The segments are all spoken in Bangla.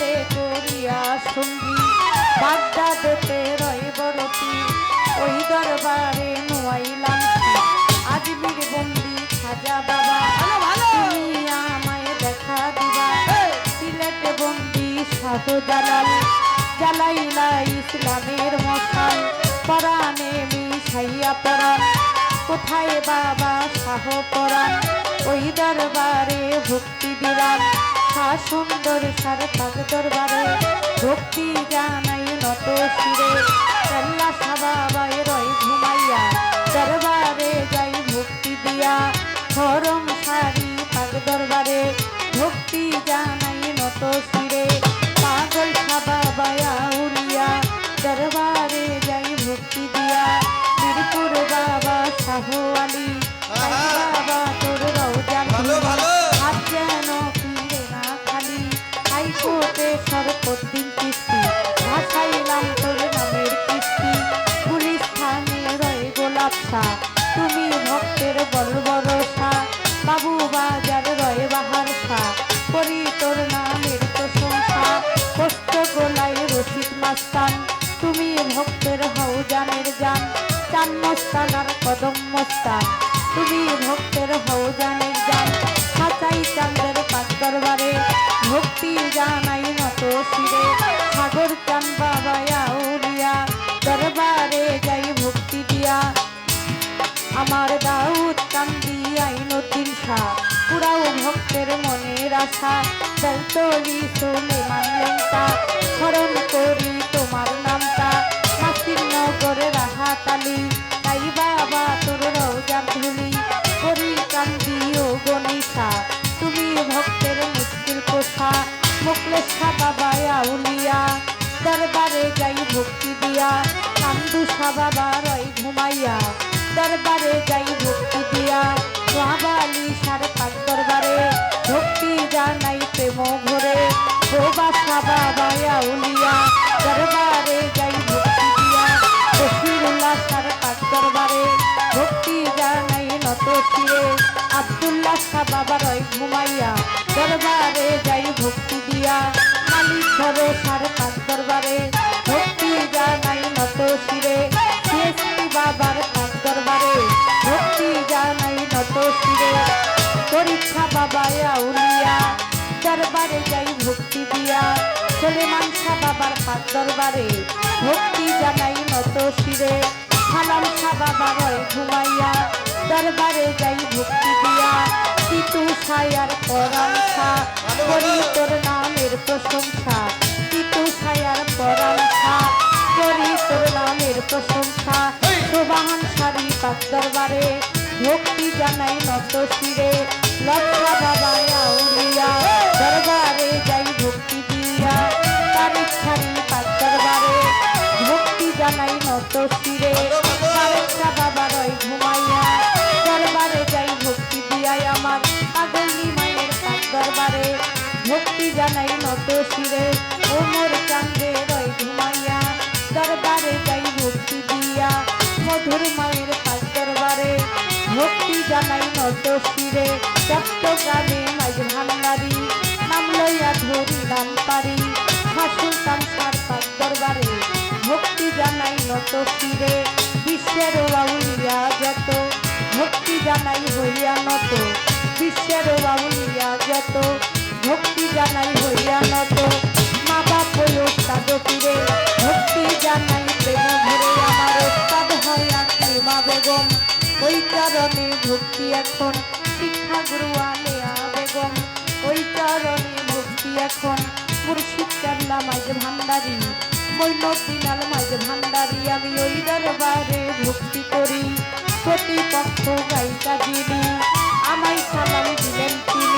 সঙ্গী বাগদাদেতে রইবরতি ওই দরবারে নোয়াইলাম আজমির বন্দি খাজা বাবা তুমি আমায় দেখা দিবা। সিলেট বন্দি শাহ জালাল জ্বালাইলা ইসলামের মশাল। পরাণে মিশাইয়া পরাণ। কোথায় বাবা শাহ পরাণ? ওই দরবারে ভক্তি সুন্দর সার পাক দরবারে, ভক্তি জানাই নত শিরে। কেল্লা সাবাবাই রয় ঘুমাইয়া, দরবারে যাই ভক্তি দিয়া। ধরম সারি পাক দরবারে, ভক্তি জানাই নত শিরে। গোলাপ তুমি ভক্তের বড় ভরসা, বাবু বাজার রয়ে বাহার শাহ করি তোর নামের প্রশংসা, কষ্ট গোলায় রশিদ মাস্তান, তুমি ভক্তের হও জানের জান, চান মস্তান আর কদম মস্তান, তুমি ভক্তের হও জানের জান, সাচাই চান্দের পাক দরবারে, ভক্তি জানাই নত শিরে, সাগর চান বাবা আমার দাউদ কান্দি আইনুদ্দিন শাহ। পুরাও ভক্তের মনের আশা বেলতলি সোলে মানলেন তা স্মরণ করি তোমার নামটা নাসির নগরে রাহাতালি। তাই বাবা তোর রওজার ধুলি করি কান্দি ও গনিশা তুমি ভক্তের মুশকিল কোষা মুকলেশা বাবা আউলিয়া। দরবারে যাই ভক্তি দিয়া কান্দু বাবা রয় ঘুমাইয়া। দরবারে যাই নত আব্দুল্লাহ শাহ বাবা রয় ঘুমাইয়া দরবারে যাই ভক্তি দিয়া। মালিক ধরো সার পাক দরবারে, ভক্তি জানাই নত শিরে। সিএসপি বাবার পাক দরবারে, ভক্তি জানাই নত শিরে। পরীক্ষা বাবা আউলিয়া, দরবারে যাই ভক্তি দিয়া। সলেমান শাহ বাবার পাক দরবারে, ভক্তি জানাই নত শিরে। সালাম বাবা রয় ঘুমাইয়া দরবারে যাই ভক্তি দিয়া। তিতু ছায়ার পরাংসা করি তোর নামের প্রশংসা। তিতু ছায়ার পরাংসা করি তোর নামের প্রশংসা। সোবাহান সারি পাক দরবারে, ভক্তি জানাই নত শিরে। লক্ষা বাবা আউলিয়া দরবারে যাই ভক্তি দিয়া। তারিখ ছাড়ি পাক দরবারে, ভক্তি জানাই নত শিরে। ঘুমাইয়া, দরবারে যাই ভক্তি দিয়া। মধুর মায়ের পাক দরবারে জানাই নত শিরে। চট্টগ্রামে মাঝ ভান্ডারি নাম লইয়া ধরি নাম পারি। হাসুলতান সার পাক দরবারে ভক্তি জানাই যত ভক্তি জানাই হইয়া নত। বিশ্বের বাউলিয়া যত ভক্তি জানাই হইয়া নত। মা বাপ ওস্তাদ ফিরে ভক্তি জানাই প্রেম ভরে আমার ওস্তাদ হয় মা বেগম। ওই কারণে ভক্তি এখন, শিক্ষা গুরু আলেয়া বেগম। ওই কারণে ভক্তি এখন, মুর্শিদ কাল্লা মাঝ ভান্ডারি। মৈনদিনাল মাঝ ভান্ডারি, আমি ওই দরবারে ভক্তি করি। প্রতিপক্ষ গায়িকা যিনি, আমায় সালাম দিলেন তিনি।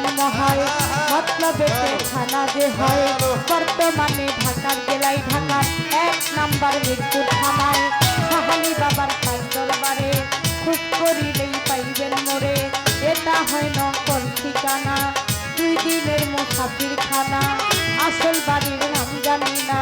জন্ম হয়। মতলবেতে থানা যে হয়। বর্তমানে ঢাকার জেলায় ঢাকার এক নাম্বার মিরপুর থানায়। সাহালি বাবার পাঁচ দরবারে খুব করিলেই পাইবেন মোরে। এটা হয় নকল ঠিকানা দুই দিনের মুসাফির খানা আসল বাড়ির নাম জানি না।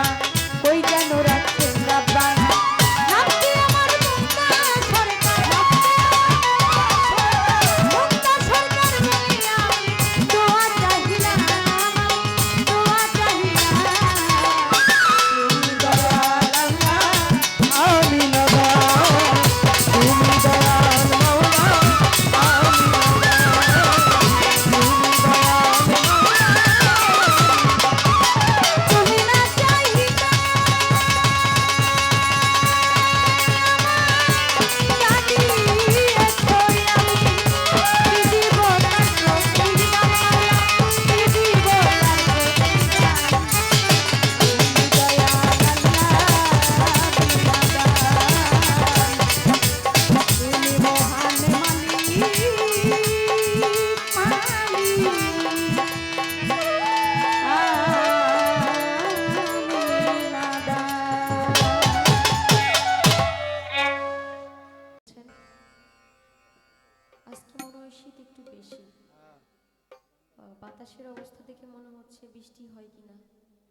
অবস্থা দেখে মনে হচ্ছে বৃষ্টি হয় কিনা,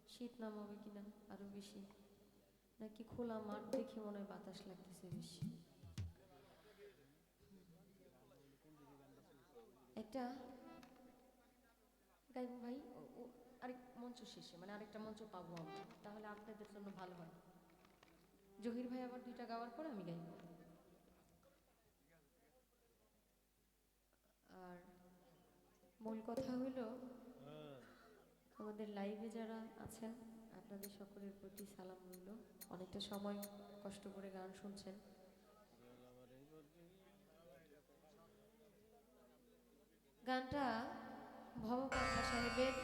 শীত নামাবে কিনা আরও বেশি, নাকি খোলা মাঠ দেখে মনে হয় বাতাস লাগতেছে বেশি। একটা গাইব ভাই আরেক মঞ্চ শেষে মানে আরেকটা মঞ্চ পাবো আমরা, তাহলে আপনাদের জন্য ভালো হয়। জহির ভাই আবার দুইটা গাওয়ার পর আমি গাইব। মূল কথা হলো, আমাদের লাইভে যারা আছেন, আপনাদের সকলের প্রতি সালাম রইল। অনেকটা সময় কষ্ট করে গান শুনছেন। গানটা ভবকন্যা সাহেবের,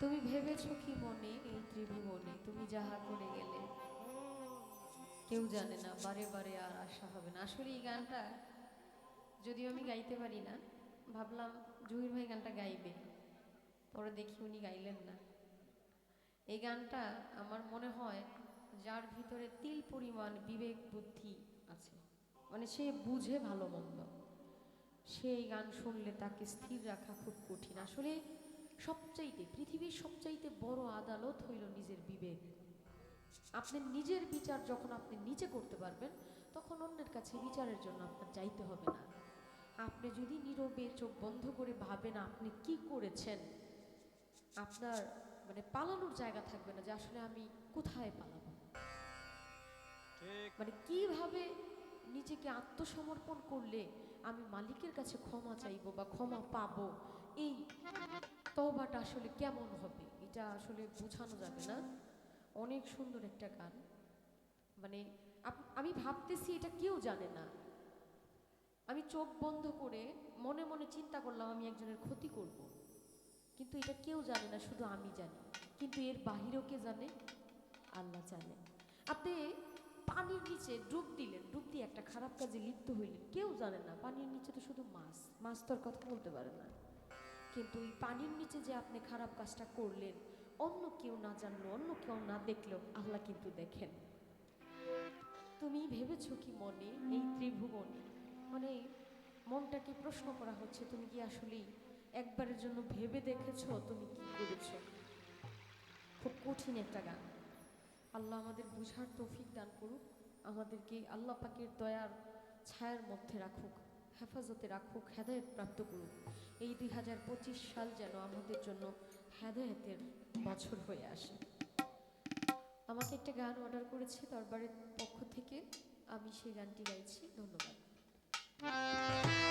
তুমি ভেবেছ কি মনে এই ত্রিভুবনে? তুমি যাহা করে গেলে। কেউ জানে না, বারে বারে আর আশা হবে না। আসলে এই গানটা যদিও আমি গাইতে পারি না, ভাবলাম জহির ভাই গানটা গাইবে। পরে দেখি উনি গাইলেন না। এই গানটা আমার মনে হয় যার ভিতরে তিল পরিমাণ বিবেক বুদ্ধি আছে। মানে সে বুঝে ভালো মন্দ। সে এই গান শুনলে তাকে স্থির রাখা খুব কঠিন। আসলে সবচাইতে, পৃথিবীর সবচাইতে বড় আদালত হইল নিজের বিবেক। আপনি নিজের বিচার যখন আপনি নিজে করতে পারবেন, তখন অন্যের কাছে বিচারের জন্য আপনার চাইতে হবে না। আপনি যদি নীরবে চোখ বন্ধ করে ভাবেন আপনি কি করেছেন আপনার মানে পালানোর জায়গা থাকবে না যে আসলে আমি কোথায় পালাবো। মানে কীভাবে নিজেকে আত্মসমর্পণ করলে আমি মালিকের কাছে ক্ষমা চাইব বা ক্ষমা পাবো এই তওবাটা আসলে কেমন হবে এটা আসলে বোঝানো যাবে না। অনেক সুন্দর একটা গান। মানে আমি ভাবতেছি এটা কেউ জানে না। আমি চোখ বন্ধ করে মনে মনে চিন্তা করলাম আমি একজনের ক্ষতি করব। কিন্তু এটা কেউ জানে না, শুধু আমি জানি। কিন্তু এর বাহিরেও কে জানে? আল্লাহ জানে। আপনি পানির নিচে ডুব দিলেন, ডুব দিয়ে একটা খারাপ কাজে লিপ্ত হইলেন। কেউ জানে না, পানির নিচে তো শুধু মাছ। মাছ তো আর কথা বলতে পারে না। কিন্তু এই পানির নিচে যে আপনি খারাপ কাজটা করলেন, অন্য কেউ না জানলো, অন্য কেউ না দেখলেও আল্লাহ কিন্তু দেখেন। তুমি ভেবেছো কি মনে? এই ত্রিভুবনে মানে মনটাকে প্রশ্ন করা হচ্ছে, তুমি কি আসলেই একবারের জন্য ভেবে দেখেছ তুমি কি করেছ? খুব কঠিন একটা গান। আল্লাহ আমাদের বুঝার তৌফিক দান করুক, আমাদেরকে আল্লাহ পাকের দয়ার ছায়ার মধ্যে রাখুক, হেফাজতে রাখুক, হেদায়েত প্রাপ্ত করুক। এই দুই হাজার পঁচিশ সাল যেন আমাদের জন্য হেদায়েতের বছর হয়ে আসে। আমাকে একটা গান অর্ডার করেছে দরবারের পক্ষ থেকে, আমি সেই গানটি গাইছি, ধন্যবাদ। Música